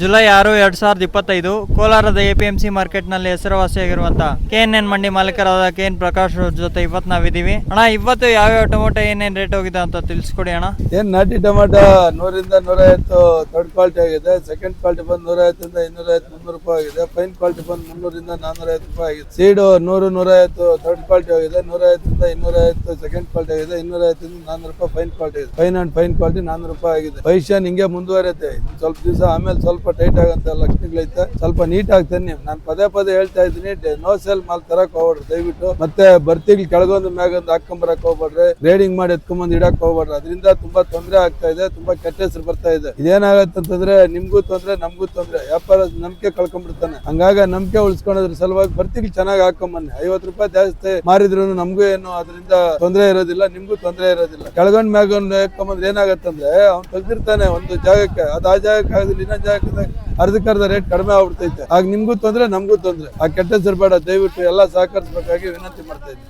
July ಆರು, ಎರಡ್ ಸಾವಿರದ ಇಪ್ಪತ್ತೈದು, ಕೋಲಾರದ ಎಪಿಎಂಸಿ ಮಾರ್ಕೆಟ್ನಲ್ಲಿ ಹೆಸರುವಾಸಿಯಾಗಿರುವಂತಹ ಕೆ ಎನ್ ಮಂಡಿ ಮಾಲೀಕರಾದ ಕೆ ಎನ್ ಪ್ರಕಾಶ್ ಅವ್ರ ಜೊತೆ ಇವತ್ತು ನಾವಿದ್ದೀವಿ. ಅಣ್ಣ, ಇವತ್ತು ಯಾವ್ಯಾವ ಟೊಮೊಟೊ ಏನೇನ್ ರೇಟ್ ಹೋಗಿದೆ ಅಂತ ತಿಳಿಸ್ಕೊಡಿ ಅಣ್ಣ. ಏನ್ ನಾಟಿ ಟೊಮೊಟೊ ನೂರಿಂದ ನೂರೈವತ್ತು ಥರ್ಡ್ ಕ್ವಾಲಿಟಿ ಆಗಿದೆ. ಸೆಕೆಂಡ್ ಕ್ವಾಲಿಟಿ ಬಂದು ನೂರೈವತ್ತರಿಂದ ಇನ್ನೂರೈವತ್ತು, ಮುನ್ನೂರು ರೂಪಾಯಿ ಆಗಿದೆ. ಫೈನ್ ಕ್ವಾಲಿಟಿ ಬಂದು ಮುನ್ನೂರಿಂದ ಐವತ್ತು ರೂಪಾಯಿ ಆಗಿದೆ. ಸೀಡು ನೂರು, ನೂರೈವತ್ತು ಥರ್ಡ್ ಕ್ವಾಲಿಟಿ ಆಗಿದೆ. ನೂರೈವತ್ತರಿಂದ ಇನ್ನೂರೈವತ್ತು ಸೆಕೆಂಡ್ ಕ್ವಾಲಿಟಿ ಆಗಿದೆ. ಇನ್ನೂರೈವತ್ತರಿಂದ ನಾನ್ನೂರು ರೂಪಾಯಿ ಫೈನ್ ಕ್ವಾಲಿಟಿ ಇದೆ ಫೈನ್ ಅಂಡ್ ಫೈನ್ ಕ್ವಾಲಿಟಿ ನಾನ್ನೂರು ರೂಪಾಯಿ ಆಗಿದೆ. ಭವಿಷ್ಯ ಹಿಂಗೆ ಮುಂದುವರಿಯುತ್ತೆ. ಸ್ವಲ್ಪ ದಿವಸ ಆಮೇಲೆ ಸ್ವಲ್ಪ ಟೈಟ್ ಆಗಂತ ಲಕ್ಷಣಗಳೈತೆ ಸ್ವಲ್ಪ ನೀಟ್ ಆಗಿ ತನ್ನಿ. ನಾನು ಪದೇ ಪದೇ ಹೇಳ್ತಾ ಇದ್ದೀನಿ ನೋ ಸೇಲ್ ಮಾಲ್ ತರಕ್ ಹೋಗ್ಬೇಡ್ರಿ, ದಯವಿಟ್ಟು. ಮತ್ತೆ ಬರ್ತಿಗ್ಲಿ ಕೆಳಗೊಂದು ಮ್ಯಾಗೊಂದು ಹಾಕೊಂಬರಕ್ ಹೋಗ್ಬೇಡ್ರಿ. ರೇಡಿಂಗ್ ಮಾಡಿ ಎತ್ಕೊಂಬಂದು ಇಡಕ್ ಹೋಗ್ಬೇಡ್ರಿ. ಅದರಿಂದ ತುಂಬಾ ತೊಂದರೆ ಆಗ್ತಾ ಇದೆ, ತುಂಬಾ ಕೆಟ್ಟ ಹೆಸರು ಬರ್ತಾ ಇದೆ. ಇದೇನಾಗತ್ತಂತಂದ್ರೆ ನಿಮ್ಗೂ ತೊಂದ್ರೆ, ನಮ್ಗೂ ತೊಂದ್ರೆ. ವ್ಯಾಪಾರ ನಂಬಿಕೆ ಕಳ್ಕೊಂಡ್ಬಿಡ್ತಾನೆ ಹಂಗಾಗ ನಂಬಿಕೆ ಉಳಿಸ್ಕೊಳೋದ್ರ ಸಲುವಾಗಿ ಬರ್ತಿಗ್ಲಿ ಚೆನ್ನಾಗಿ ಹಾಕೊಂಬನ್ನಿ. ಐವತ್ತು ರೂಪಾಯಿ ಜಾಸ್ತಿ ಮಾರಿದ್ರು ನಮ್ಗೂ ಏನು ಅದರಿಂದ ತೊಂದರೆ ಇರೋದಿಲ್ಲ, ನಿಮ್ಗೂ ತೊಂದರೆ ಇರೋದಿಲ್ಲ. ಕೆಳಗೊಂಡ್ ಮ್ಯಾಗೊಂದು ಹಾಕೊಂಬಂದ್ರೆ ಏನಾಗತ್ತಂದ್ರೆ, ಅವ್ನು ತೆಗ್ದಿರ್ತಾನೆ ಒಂದು ಜಾಗಕ್ಕೆ. ಅದು ಆ ಜಾಗಕ್ಕೆ ಆಗಲಿ ಇನ್ನೊಂದ್ ಜಾಗಕ್ಕೆ ಅರ್ಧಕ್ಕರ್ಧ ರೇಟ್ ಕಡಿಮೆ ಆಗ್ಬಿಡ್ತೈತೆ. ಆಗ ನಿಮ್ಗೂ ತೊಂದ್ರೆ, ನಮಗೂ ತೊಂದ್ರೆ. ಆ ಕೆಟ್ಟ ಹೆಸರು ದಯವಿಟ್ಟು ಎಲ್ಲ ಸಹಕರಿಸಬೇಕಾಗಿ ವಿನಂತಿ ಮಾಡ್ತಾ ಇದ್ದೀನಿ.